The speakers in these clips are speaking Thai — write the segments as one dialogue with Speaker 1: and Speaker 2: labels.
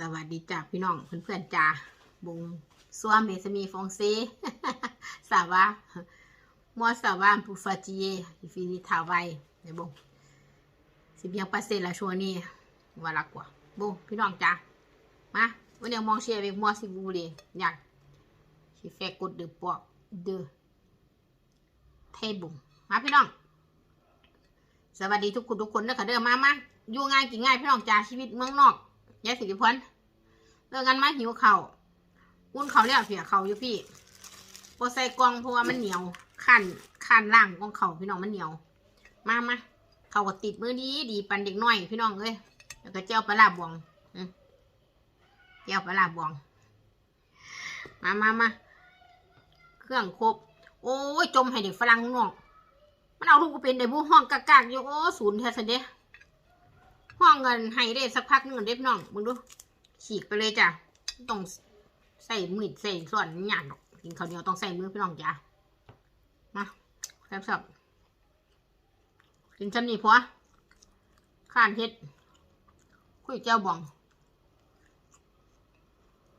Speaker 1: สวัสดีจ้าพี่น้องเพื่อนๆจ้าบุงซัวเมสมีฟงซีสาวามัวสาวาปูฟาจิเยฟินิทาวายเนี่ยบุงสิบียงปัสเซ la journée voilà quoi bon พี่น้องจ้ามาวันนี้มองเชียร์ avec moi si vous voulez อยาก qui fait côte de porc de เทบุงมาพี่น้อง สวัสดีทุกคนทุกคนเด้อค่ะเด้อมามาอยู่ง่ายกินง่ายพี่น้องจ้าชีวิตเมืองนอก ยายสิริพรเลิกกันมาหิวเข่าวอุ่นเขาวแล้วเสียเขาอยู่พี่โปใส่กองเพราะว่ามันเหนียวขันขันล่างของเขาพี่น้องมันเหนียว มามาเขาก็ติดมือดีดีปันเด็กน้อยพี่น้องเอ้ยแล้วก็เจ้าปลาลาบวงอืมเจ้าปลาลาบวง มามามาเครื่องครบ โอ้ยจมให้เด็กฝรั่งนอกมันเอาลูกกูเป็นเดี๋ยวบูห้องกากากอยู่โอ้ศูนย์แท้สันเด้ ห้องเงินให้ได้สักพักนึงเด็บน้องมึงดูฉีกไปเลยจ้ะต้องใส่มือใส่ส่วนหยาดกินข้าวเหนียวต้องใส่มือพี่น้องจ้ะมาแซ่บสับกินชั้นนี่พัวข้านเฮ็ดคุยเจ้าบอง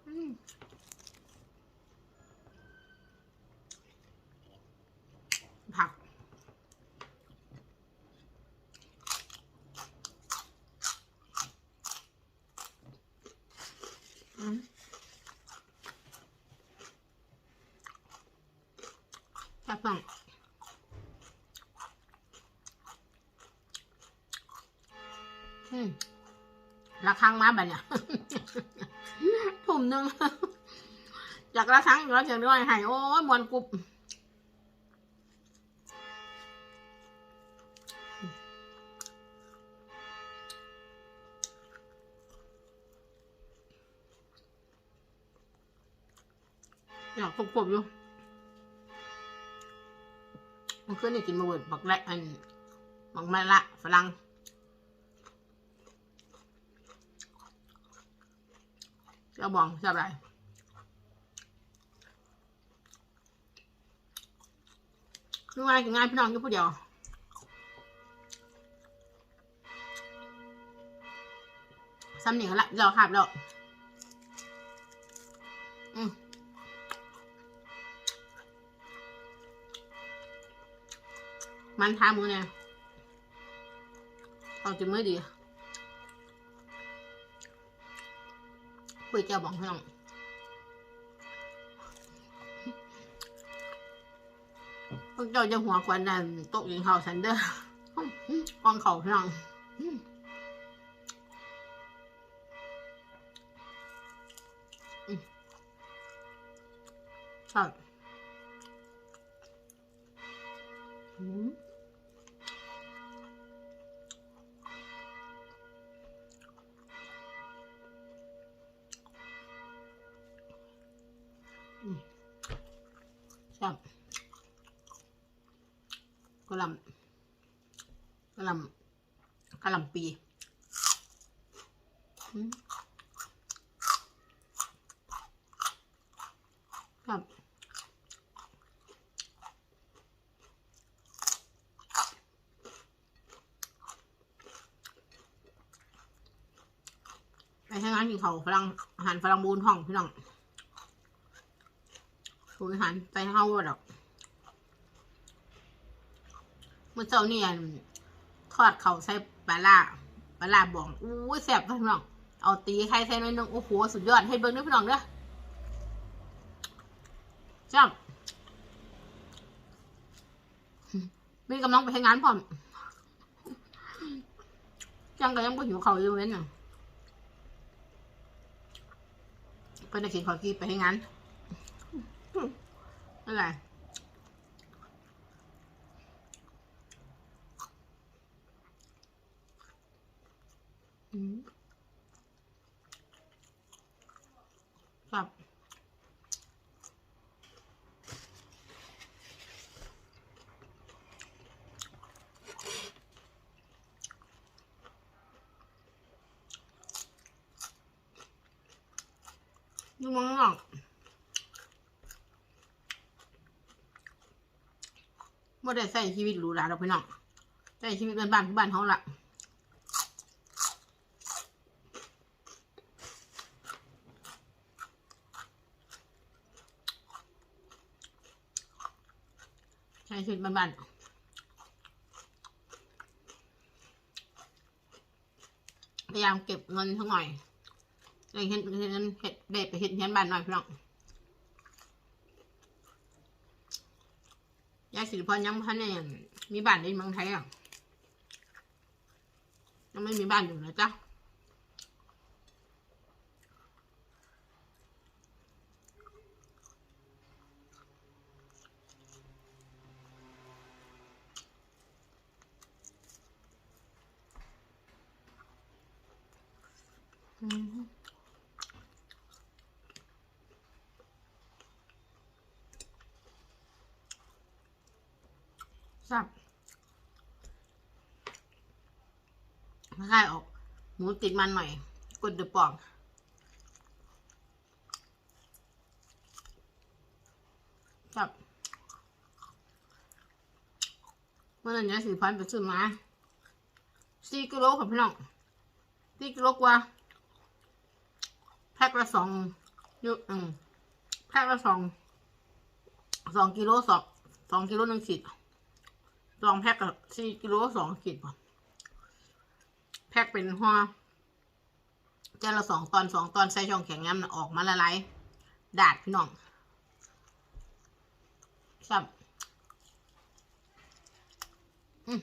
Speaker 1: อืมผัก อืม จับฟังอืมละครั้งมาแบบเนี้ยถุ่มหนึ่งจากละครั้งเราจะด้วยให้โอ้ยมวนกรุบอยากกรุบๆอยู่ มันขึ้นนี่กินมาเวิร์ดบักแรกอันบักแม่ละฝรั่งเจ้าบองชอบอะไรง่ายง่ายพี่น้องอยู่ผู้เดียวซ้ำหนียวละเราขาบแล้ว มันทามือเนี่ยเอาจะไม่ดีคุยเจ้าบอกให้น้องพวกเจ้าจะหัวควันนั่นตกยิงเขาฉันเด้อกองเขาพี่น้องอืม จับกระหลำกระหลำกระหลำปีอืมครับไปให้งานกินเขาฝรั่งอาหารฝรั่งบูนห้องพี่น้อง สูอาหารไปเฮาดอกเมื่อเช้านี่ทอดเขาใส่ปลาล่าปลาล่าบองอู้แซ่บพี่น้อง เอาตีไข่ใส่หน่อยหนึงโอ้โหสุดยอดให้เบิ่งด้วยพี่น้องเด้อจ้ามีกำลังไปให้งานพร้อมจังก็ยังบ่หิวเขาอยู่เว้นน่ะเพิ่นกินข้าวกี้ไปให้งาน อะไรอืมครับ ไม่ได้ใส่ชีวิตหรูหราเราพี่น้องใส่ชีวิตเป็นบ้านผู้บ้านเขาละใช้ชีวิตบ้านพยายามเก็บเงินสักหน่อยเห็นเห็นเห็ดเด็ดไปเห็นเห็นบ้านหน่อยพี่น้อง ยายสิริพรยังพันเนี่ยมีบ้านในเมืองไทยอะยังไม่มีบ้านอยู่นะจ๊ะ อืม สับไม่ค่ายออก หมูติดมันหน่อย กดเดือปองสับเมื่อนั้นยาสี่พันไปซื้อมาสี่กิโลค่ะพี่น้องสี่กิโลกว่าแพ็คละสองยุอืมแพ็คละสองสองกิโลสองสองกิโลหนึ่งขีด สองแพ็คกับสี่กิโลสองขีดป่ะแพ็คเป็นห่อเจ้าละสองตอนสองตอนใส่ช่องแข็งน้ำน่ะออกมาละลายดาดพี่น้องซับอืม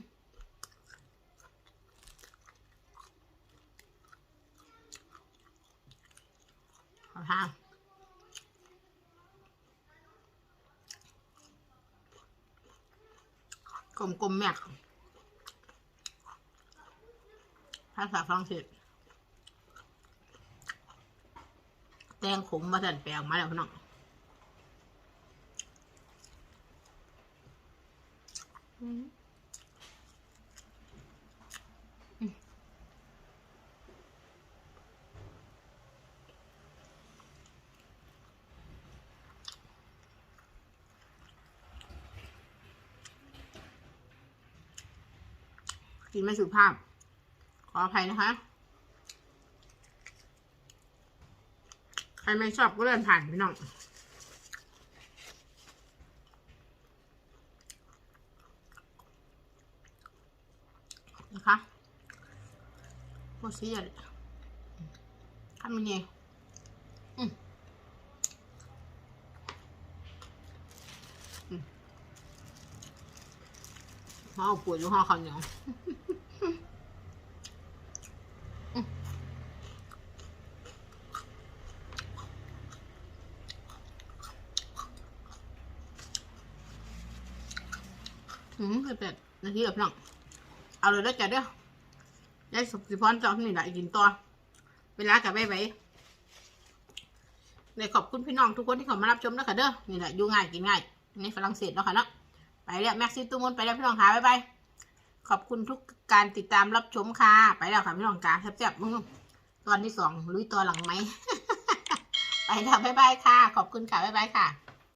Speaker 1: เอาทาง กลมกลมแม็กภาษาฝรั่งเศสแตงขมมาสั่นแปลงมาแล้วพี่น้องอืม กินไม่สุภาพ ขออภัยนะคะ ใครไม่ชอบก็เลื่อนผ่านพี่น้องนะคะโคตรซีเลยทำยังไงอืม ห่อปวดอยู่ห่อข้าวเหนียวอืมเป็ดนาทีกับพี่น้องเอาเลยแล้วจ้ะเด้อยายสุสิพรจองที่นี่แหละกินตัวเวลากับไปไปเลยขอบคุณพี่น้องทุกคนที่เข้ามารับชมนะคะเด้อนี่แหละอยู่ง่ายกินง่ายในฝรั่งเศสเนาะค่ะเนาะ ไปแล้วแม็กซี่ตุ้มนไปแล้วพี่น้องค่ะบ๊ายบายขอบคุณทุกการติดตามรับชมค่ะ ไปแล้วค่ะพี่น้องค่ะแซ่บๆมึงตอนที่สองลุยตัวหลังไหม ไปแล้วบ๊ายบายค่ะ ขอบคุณค่ะบ๊ายบายค่ะ